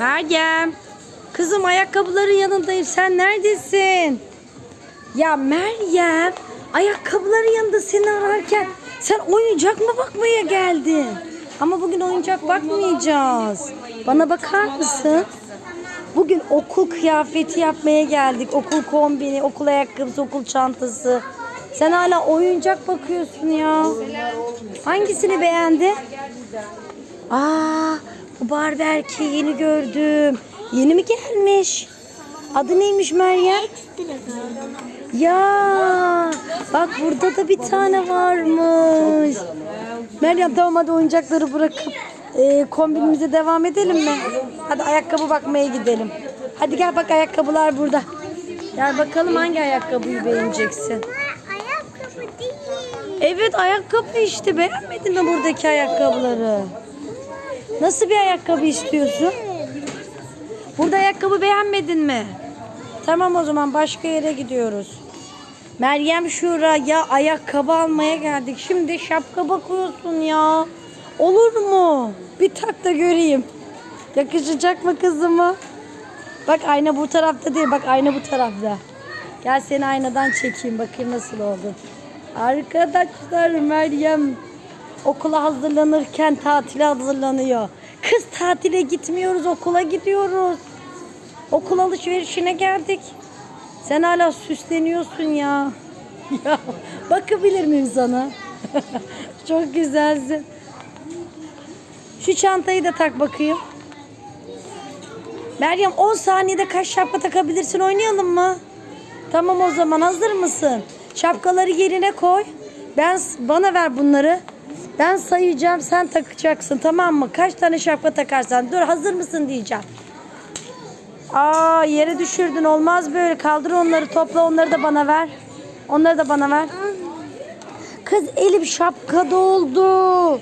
Meryem. Kızım ayakkabıların yanındayım. Sen neredesin? Ya Meryem. Ayakkabıların yanında seni ararken sen oyuncak mı bakmaya geldin? Ama bugün oyuncak bakmayacağız. Bana bakar mısın? Bugün okul kıyafeti yapmaya geldik. Okul kombini, okul ayakkabısı, okul çantası. Sen hala oyuncak bakıyorsun ya. Hangisini beğendin? Aa, bu Barbie erkeği yeni gördüm. Yeni mi gelmiş? Adı neymiş Meryem? Ya bak burada da bir tane varmış. Meryem tamam hadi oyuncakları bırakıp e, kombinimize devam edelim mi? Hadi ayakkabı bakmaya gidelim. Hadi gel bak ayakkabılar burada. Gel bakalım hangi ayakkabıyı beğeneceksin. Ayakkabı değil. Evet ayakkabı işte beğenmedin mi buradaki ayakkabıları? Nasıl bir ayakkabı istiyorsun? Burada ayakkabı beğenmedin mi? Tamam o zaman başka yere gidiyoruz. Meryem şuraya ayakkabı almaya geldik. Şimdi şapka bakıyorsun ya. Olur mu? Bir tak da göreyim. Yakışacak mı kızıma? Bak ayna bu tarafta değil. Bak ayna bu tarafta. Gel seni aynadan çekeyim. Bakayım nasıl oldu. Arkadaşlar Meryem okula hazırlanırken tatile hazırlanıyor. Kız tatile gitmiyoruz okula gidiyoruz. Okul alışverişine geldik. Sen hala süsleniyorsun ya. Ya bakabilir miyim sana? Çok güzelsin. Şu çantayı da tak bakayım. Meryem 10 saniyede kaç şapka takabilirsin oynayalım mı? Tamam o zaman hazır mısın? Şapkaları yerine koy. Ben bana ver bunları. Ben sayacağım sen takacaksın tamam mı? Kaç tane şapka takarsan. Dur hazır mısın diyeceğim. Aa yere düşürdün olmaz böyle. Kaldır onları topla onları da bana ver. Onları da bana ver. Kız elim şapka doldu.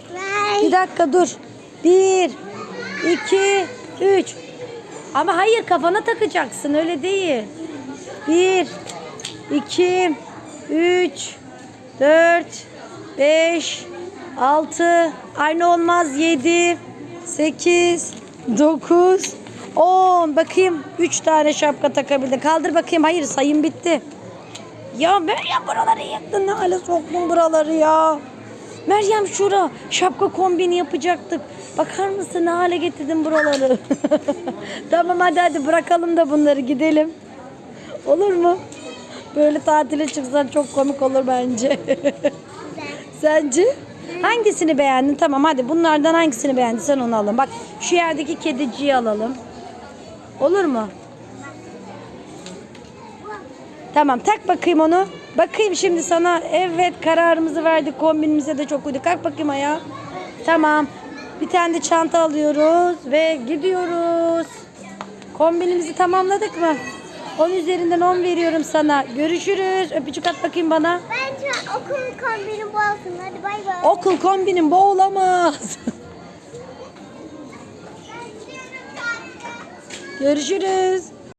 Bir dakika dur. Bir, iki, üç. Ama hayır kafana takacaksın öyle değil. Bir, iki, üç, dört, beş, altı, aynı olmaz yedi, sekiz, dokuz, on. Bakayım üç tane şapka takabildin. Kaldır bakayım. Hayır sayım bitti. Ya Meryem buraları yaktın. Ne hale soktun buraları ya. Meryem şura şapka kombini yapacaktık. Bakar mısın ne hale getirdin buraları. tamam hadi hadi bırakalım da bunları gidelim. Olur mu? Böyle tatile çıksan çok komik olur bence. Sence? Hangisini beğendin? Tamam hadi bunlardan hangisini beğendin sen onu alalım. Bak şu yerdeki kediciyi alalım. Olur mu? Tamam tak bakayım onu. Bakayım şimdi sana. Evet kararımızı verdik. Kombinimize de çok uyduk. Kalk bakayım ayağa. Tamam. Bir tane de çanta alıyoruz ve gidiyoruz. Kombinimizi tamamladık mı? 10 üzerinden 10 veriyorum sana. Görüşürüz. Öpücük at bakayım bana. Bence okul kombini bu olsun. Hadi bay bay. Okul kombinin bu olamaz. Görüşürüz.